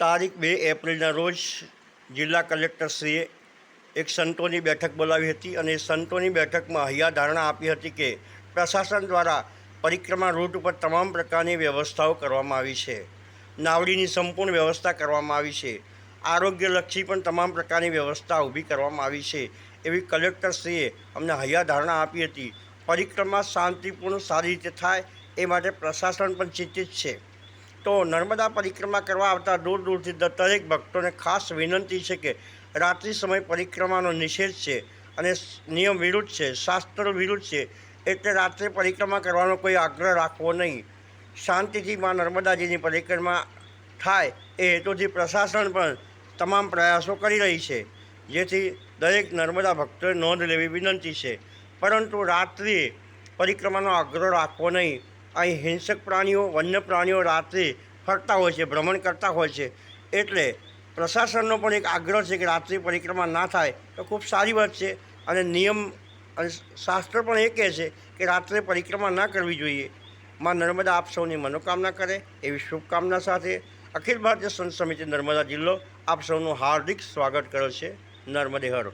તારીખ બે એપ્રિલના રોજ જિલ્લા કલેક્ટરશ્રીએ એક સંતોની બેઠક બોલાવી હતી અને સંતોની બેઠકમાં હૈયા ધારણા આપી હતી કે પ્રશાસન દ્વારા પરિક્રમા રૂટ ઉપર તમામ પ્રકારની વ્યવસ્થાઓ કરવામાં આવી છે. નાવડીની સંપૂર્ણ વ્યવસ્થા કરવામાં આવી છે. આરોગ્યલક્ષી પણ તમામ પ્રકારની વ્યવસ્થા ઊભી કરવામાં આવી છે એવી કલેક્ટરશ્રીએ અમને હૈયા ધારણા આપી હતી. પરિક્રમા શાંતિપૂર્ણ સારી રીતે થાય એ માટે પ્રશાસન પણ ચિંતિત છે. તો નર્મદા પરિક્રમા કરવા આવતા દૂર દૂરથી દરેક ભક્તોને ખાસ વિનંતી છે કે રાત્રિ સમય પરિક્રમાનો નિષેધ છે અને નિયમ વિરુદ્ધ છે, શાસ્ત્ર વિરુદ્ધ છે, એટલે રાત્રે પરિક્રમા કરવાનો કોઈ આગ્રહ રાખવો નહીં. શાંતિથી માં નર્મદાજીની પરિક્રમા થાય એ હેતુથી પ્રશાસન પણ તમામ પ્રયાસો કરી રહી છે. જેથી દરેક નર્મદા ભક્તોએ નોંધ લેવી વિનંતી છે. પરંતુ રાત્રિએ પરિક્રમાનો આગ્રહ રાખવો નહીં. અહીં હિંસક પ્રાણીઓ, વન્ય પ્રાણીઓ રાત્રે ફરતા હોય છે, ભ્રમણ કરતા હોય છે. એટલે પ્રશાસનનો પણ એક આગ્રહ છે કે રાત્રિ પરિક્રમા ના થાય, તો ખૂબ સારી વાત છે. અને નિયમ અને શાસ્ત્ર પણ એ કહે છે કે રાત્રે પરિક્રમા ના કરવી જોઈએ. માં નર્મદા આપ સૌની મનોકામના કરે, એવી શુભકામના સાથે અખિલ ભારતીય સંત સમિતિ નર્મદા જિલ્લો આપ સૌનું હાર્દિક સ્વાગત કરે છે. નર્મદે હર